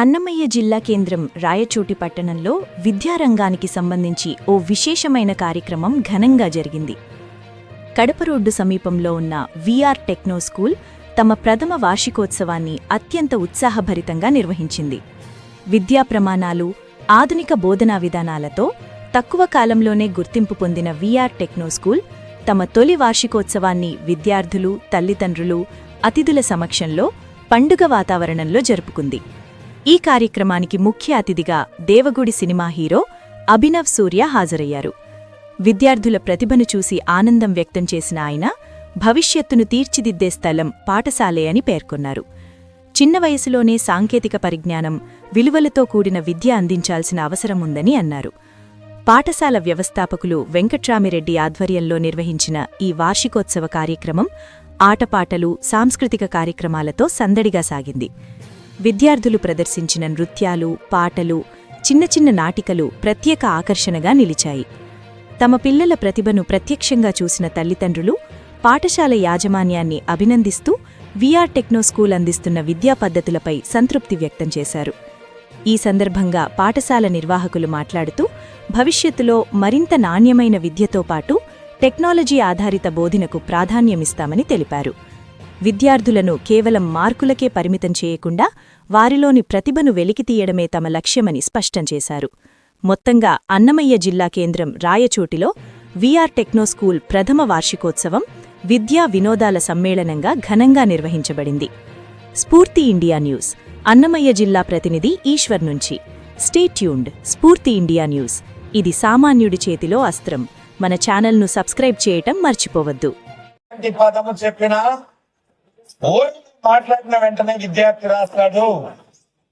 అన్నమయ్య జిల్లా కేంద్రం రాయచోటి పట్టణంలో విద్యారంగానికి సంబంధించి ఓ విశేషమైన కార్యక్రమం ఘనంగా జరిగింది. కడప రోడ్డు సమీపంలో ఉన్న విఆర్ టెక్నో స్కూల్ తమ ప్రథమ వార్షికోత్సవాన్ని అత్యంత ఉత్సాహభరితంగా నిర్వహించింది. విద్యా ప్రమాణాలు ఆధునిక బోధనా విధానాలతో తక్కువ కాలంలోనే గుర్తింపు పొందిన విఆర్ టెక్నో స్కూల్ తమ తొలి వార్షికోత్సవాన్ని విద్యార్థులు తల్లిదండ్రులు అతిథుల సమక్షంలో పండుగ వాతావరణంలో జరుపుకుంది. ఈ కార్యక్రమానికి ముఖ్య అతిథిగా దేవగుడి సినిమా హీరో అభినవ్ సూర్య హాజరయ్యారు. విద్యార్థుల ప్రతిభను చూసి ఆనందం వ్యక్తం చేసిన ఆయన భవిష్యత్తును తీర్చిదిద్దే స్థలం పాఠశాలే అని పేర్కొన్నారు. చిన్న వయసులోనే సాంకేతిక పరిజ్ఞానం విలువలతో కూడిన విద్య అందించాల్సిన అవసరం ఉందని అన్నారు. పాఠశాల వ్యవస్థాపకులు వెంకట్రామిరెడ్డి ఆధ్వర్యంలో నిర్వహించిన ఈ వార్షికోత్సవ కార్యక్రమం ఆటపాటలు సాంస్కృతిక కార్యక్రమాలతో సందడిగా సాగింది. విద్యార్థులు ప్రదర్శించిన నృత్యాలు పాటలు చిన్న చిన్న నాటికలు ప్రత్యేక ఆకర్షణగా నిలిచాయి. తమ పిల్లల ప్రతిభను ప్రత్యక్షంగా చూసిన తల్లిదండ్రులు పాఠశాల యాజమాన్యాన్ని అభినందిస్తూ విఆర్ టెక్నో స్కూల్ అందిస్తున్న విద్యా పద్ధతులపై సంతృప్తి వ్యక్తం చేశారు. ఈ సందర్భంగా పాఠశాల నిర్వాహకులు మాట్లాడుతూ భవిష్యత్తులో మరింత నాణ్యమైన విద్యతో పాటు టెక్నాలజీ ఆధారిత బోధనకు ప్రాధాన్యమిస్తామని తెలిపారు. విద్యార్థులను కేవలం మార్కులకే పరిమితం చేయకుండా వారిలోని ప్రతిభను వెలికితీయడమే తమ లక్ష్యమని స్పష్టం చేశారు. మొత్తంగా అన్నమయ్య జిల్లా కేంద్రం రాయచోటిలో విఆర్ టెక్నో స్కూల్ ప్రథమ వార్షికోత్సవం విద్యా వినోదాల సమ్మేళనంగా ఘనంగా నిర్వహించబడింది. స్ఫూర్తి ఇండియా న్యూస్. అన్నమయ్య జిల్లా ప్రతినిధి ఈశ్వర్ నుంచి. స్టేట్యూన్డ్ స్ఫూర్తి ఇండియా న్యూస్. ఇది సామాన్యుడి చేతిలో అస్త్రం. మన ఛానల్ను సబ్స్క్రైబ్ చేయటం మర్చిపోవద్దు. చెప్పినా ఓన్లీ మాట్లాడిన వెంటనే విద్యార్థి రాస్తాడు.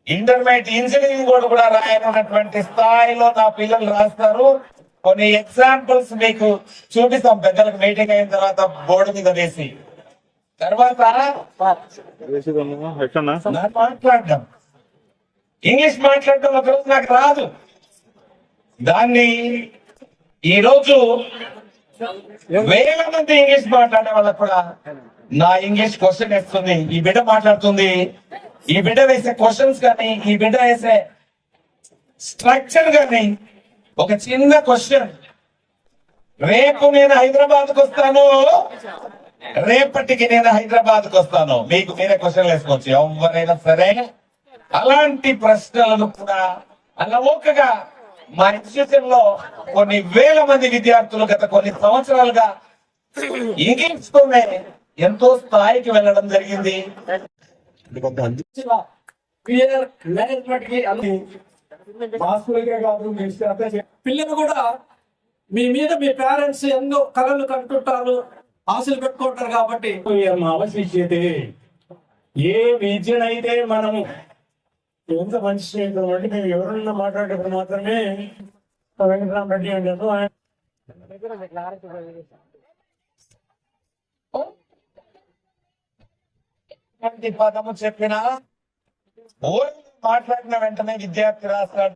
ఇంటర్మీడియట్ ఇంజనీరింగ్ కూడా కూడా రాయనున్నటువంటి స్థాయిలో నా పిల్లలు రాస్తారు. కొన్ని ఎగ్జాంపుల్స్ మీకు చూపిస్తాం. పెద్దలకు మీటింగ్ అయిన తర్వాత బోర్డు మీద వేసి. తర్వాత మాట్లాడడం. ఇంగ్లీష్ మాట్లాడడం ఒకరోజు నాకు రాదు. దాన్ని ఈ రోజు వేల మంది ఇంగ్లీష్ మాట్లాడే వాళ్ళకు కూడా నా ఇంగ్లీష్ క్వశ్చన్ వేస్తుంది. ఈ బిడ్డ మాట్లాడుతుంది. ఈ బిడ్డ వేసే క్వశ్చన్స్ కానీ ఈ బిడ్డ వేసే స్ట్రక్చర్ కానీ ఒక చిన్న క్వశ్చన్ రేపు నేను హైదరాబాద్కు వస్తాను. రేపటికి నేను హైదరాబాద్కు వస్తాను. మీకు మీరే క్వశ్చన్లు వేసుకోవచ్చు. ఎవరైనా సరే అలాంటి ప్రశ్నలను కూడా అలవోకగా మా ఇన్స్టిట్యూషన్లో కొన్ని వేల మంది విద్యార్థులు గత కొన్ని సంవత్సరాలుగా ఇంగ్లీష్ తోనే ఎంతో స్థాయికి వెళ్ళడం జరిగింది. మేనేజ్మెంట్కి అన్ని కాదు పిల్లలు కూడా మీ మీద మీ పేరెంట్స్ ఎన్నో కళలు కంటుంటారు ఆశలు పెట్టుకుంటారు కాబట్టి అవశిష్యతే ఏ విద్యనైతే మనము ఎంత మంచి స్నేహితులు అంటే మేము ఎవరన్నా మాట్లాడేటప్పుడు మాత్రమే వెంకటరామరెడ్డి అంటారు ఆయన ఎలాంటి పదము చెప్పినా? మాట్లాడిన వెంటనే విద్యార్థి రాస్తాడు.